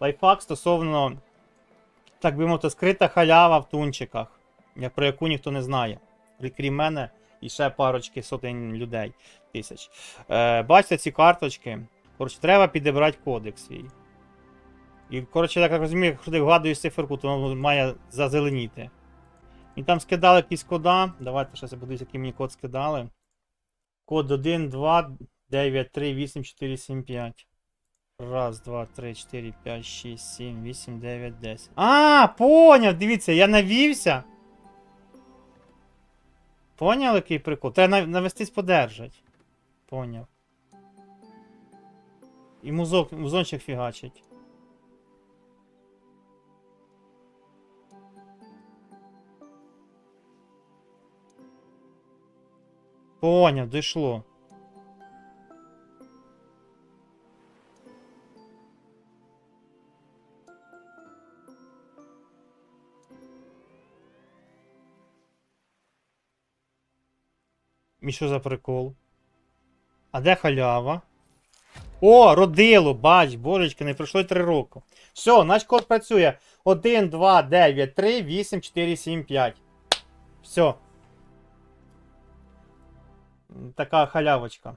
Лайфхак стосовно, так би мовити, скрита халява в тунчиках, про яку ніхто не знає. Крім мене і ще парочки сотень людей тисяч. Е, бачите ці карточки. Коротше, треба підібрати кодек свій. І, коротше, так розумію, якщо ти вгадуєш циферку, то воно має зазеленіти. І там скидали якісь кода. Давайте я подивлюсь, який мені код скидали. Код 1, 2, 9, 3, 8, 4, 7, 5. Раз, два, три, 4, 5, 6, 7, 8, 9, 10. А, поняв! Дивіться, я навівся. Поняв, який прикол? Треба навестись подержать. Поняв. І музок, музончик фігачить. Поняв, дійшло. І що за прикол? А де халява? О, родило, бач, божечки, не пройшло 3 роки. Все, наш код працює. 1, 2, 9, 3, 8, 4, 7, 5. Все. Така халявочка.